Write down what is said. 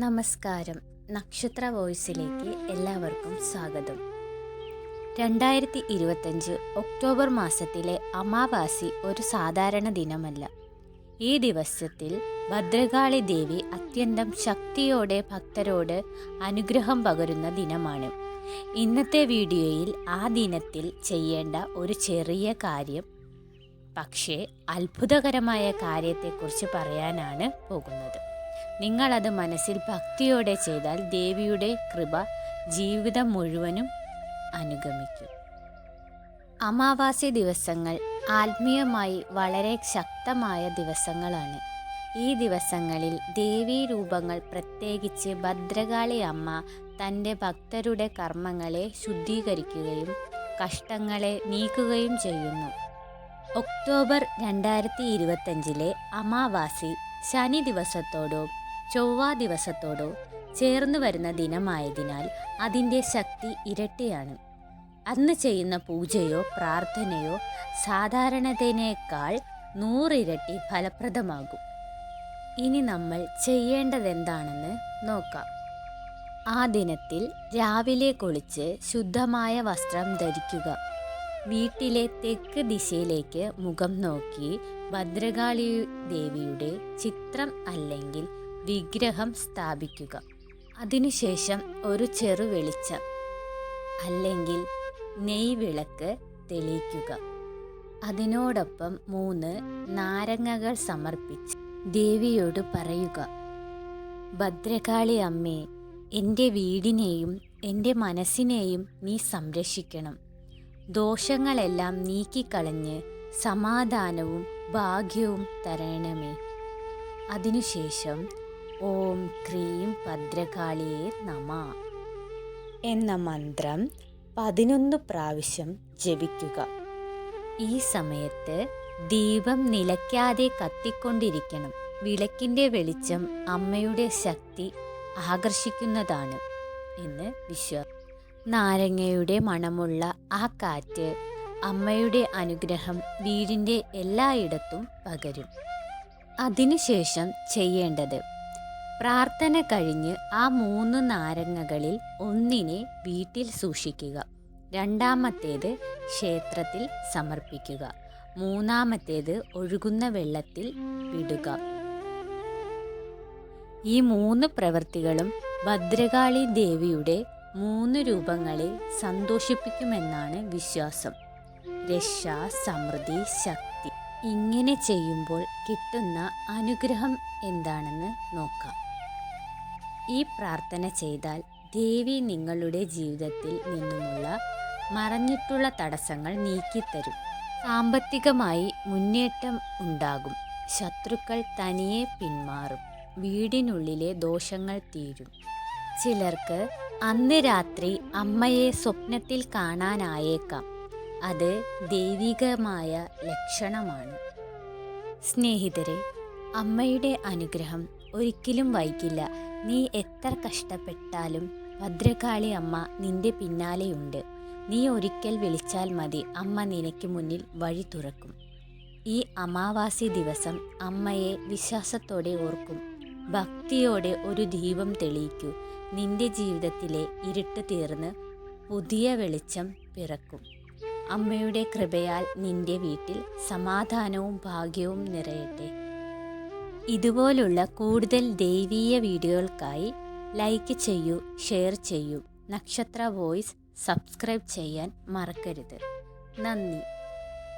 നമസ്കാരം. നക്ഷത്ര വോയിസിലേക്ക് എല്ലാവർക്കും സ്വാഗതം. രണ്ടായിരത്തി ഇരുപത്തഞ്ച് ഒക്ടോബർ മാസത്തിലെ അമാവാസി ഒരു സാധാരണ ദിനമല്ല. ഈ ദിവസത്തിൽ ഭദ്രകാളി ദേവി അത്യന്തം ശക്തിയോടെ ഭക്തരോട് അനുഗ്രഹം പകരുന്ന ദിനമാണ്. ഇന്നത്തെ വീഡിയോയിൽ ആ ദിനത്തിൽ ചെയ്യേണ്ട ഒരു ചെറിയ കാര്യം പക്ഷേ അത്ഭുതകരമായ കാര്യത്തെക്കുറിച്ച് പറയാനാണ് പോകുന്നത്. നിങ്ങളത് മനസ്സിൽ ഭക്തിയോടെ ചെയ്താൽ ദേവിയുടെ കൃപ ജീവിതം മുഴുവനും അനുഗമിക്കും. അമാവാസി ദിവസങ്ങൾ ആത്മീയമായി വളരെ ശക്തമായ ദിവസങ്ങളാണ്. ഈ ദിവസങ്ങളിൽ ദേവീ രൂപങ്ങൾ പ്രത്യേകിച്ച് ഭദ്രകാളി അമ്മ തന്റെ ഭക്തരുടെ കർമ്മങ്ങളെ ശുദ്ധീകരിക്കുകയും കഷ്ടങ്ങളെ നീക്കുകയും ചെയ്യുന്നു. ഒക്ടോബർ രണ്ടായിരത്തി ഇരുപത്തഞ്ചിലെ അമാവാസി ശനി ദിവസത്തോടോ ചൊവ്വ ദിവസത്തോടോ ചേർന്ന് വരുന്ന ദിനമായതിനാൽ അതിന്റെ ശക്തി ഇരട്ടിയാണ്. അന്ന് ചെയ്യുന്ന പൂജയോ പ്രാർത്ഥനയോ സാധാരണതിനേക്കാൾ നൂറിരട്ടി ഫലപ്രദമാകും. ഇനി നമ്മൾ ചെയ്യേണ്ടതെന്താണെന്ന് നോക്കാം. ആ ദിനത്തിൽ രാവിലെ കുളിച്ച് ശുദ്ധമായ വസ്ത്രം ധരിക്കുക. വീട്ടിലെ തെക്ക് ദിശയിലേക്ക് മുഖം നോക്കി ഭദ്രകാളി ദേവിയുടെ ചിത്രം അല്ലെങ്കിൽ വിഗ്രഹം സ്ഥാപിക്കുക. അതിനുശേഷം ഒരു ചെറു വെളിച്ചം അല്ലെങ്കിൽ നെയ് വിളക്ക് തെളിയിക്കുക. അതിനോടൊപ്പം മൂന്ന് നാരങ്ങകൾ സമർപ്പിച്ച് ദേവിയോട് പറയുക ഭദ്രകാളി അമ്മേ എന്റെ വീടിനെയും എന്റെ മനസ്സിനെയും നീ സംരക്ഷിക്കണം. ദോഷങ്ങളെല്ലാം നീക്കിക്കളഞ്ഞ് സമാധാനവും ഭാഗ്യവും തരണമേ. അതിനുശേഷം ഓം ക്രീം ഭദ്രകാളിയെ നമ. എന്ന മന്ത്രം പതിനൊന്ന് പ്രാവശ്യം ജപിക്കുക. ഈ സമയത്ത് ദീപം നിലയ്ക്കാതെ കത്തിക്കൊണ്ടിരിക്കണം. വിളക്കിന്റെ വെളിച്ചം അമ്മയുടെ ശക്തി ആകർഷിക്കുന്നതാണ് എന്ന് വിശ്വാസം നാരങ്ങയുടെ മണമുള്ള ആ കാറ്റ് അമ്മയുടെ അനുഗ്രഹം വീടിന്റെ എല്ലായിടത്തും പകരും. അതിനുശേഷം ചെയ്യേണ്ടത് പ്രാർത്ഥന കഴിഞ്ഞ് ആ മൂന്ന് നാരങ്ങകളിൽ ഒന്നിനെ വീട്ടിൽ സൂക്ഷിക്കുക. രണ്ടാമത്തേത് ക്ഷേത്രത്തിൽ സമർപ്പിക്കുക. മൂന്നാമത്തേത് ഒഴുകുന്ന വെള്ളത്തിൽ വിടുക. ഈ മൂന്ന് പ്രവൃത്തികളും ഭദ്രകാളി ദേവിയുടെ മൂന്ന് രൂപങ്ങളെ സന്തോഷിപ്പിക്കുമെന്നാണ് വിശ്വാസം. രക്ഷ സമൃദ്ധി ശക്തി. ഇങ്ങനെ ചെയ്യുമ്പോൾ കിട്ടുന്ന അനുഗ്രഹം എന്താണെന്ന് നോക്കാം. ഈ പ്രാർത്ഥന ചെയ്താൽ ദേവി നിങ്ങളുടെ ജീവിതത്തിൽ നിന്നുമുള്ള മറഞ്ഞിട്ടുള്ള തടസ്സങ്ങൾ നീക്കിത്തരും. സാമ്പത്തികമായി മുന്നേറ്റം ഉണ്ടാകും. ശത്രുക്കൾ തനിയെ പിന്മാറും. വീടിനുള്ളിലെ ദോഷങ്ങൾ തീരും. ചിലർക്ക് അന്ന് രാത്രി അമ്മയെ സ്വപ്നത്തിൽ കാണാനായേക്കാം. അത് ദൈവികമായ ലക്ഷണമാണ്. സ്നേഹിതരെ അമ്മയുടെ അനുഗ്രഹം ഒരിക്കലും വൈകില്ല. നീ എത്ര കഷ്ടപ്പെട്ടാലും ഭദ്രകാളി അമ്മ നിന്റെ പിന്നാലെയുണ്ട്. നീ ഒരിക്കൽ വിളിച്ചാൽ മതി. അമ്മ നിനക്ക് മുന്നിൽ വഴി തുറക്കും. ഈ അമാവാസി ദിവസം അമ്മയെ വിശ്വാസത്തോടെ ഓർക്കും. ഭക്തിയോടെ ഒരു ദീപം തെളിയിക്കൂ. നിന്റെ ജീവിതത്തിലെ ഇരുട്ട് തീർന്ന് പുതിയ വെളിച്ചം പിറക്കും. അമ്മയുടെ കൃപയാൽ നിന്റെ വീട്ടിൽ സമാധാനവും ഭാഗ്യവും നിറയട്ടെ. ഇതുപോലുള്ള കൂടുതൽ ദൈവീയ വീഡിയോകൾക്കായി ലൈക്ക് ചെയ്യൂ ഷെയർ ചെയ്യൂ. നക്ഷത്ര വോയിസ് സബ്സ്ക്രൈബ് ചെയ്യാൻ മറക്കരുത്. നന്ദി.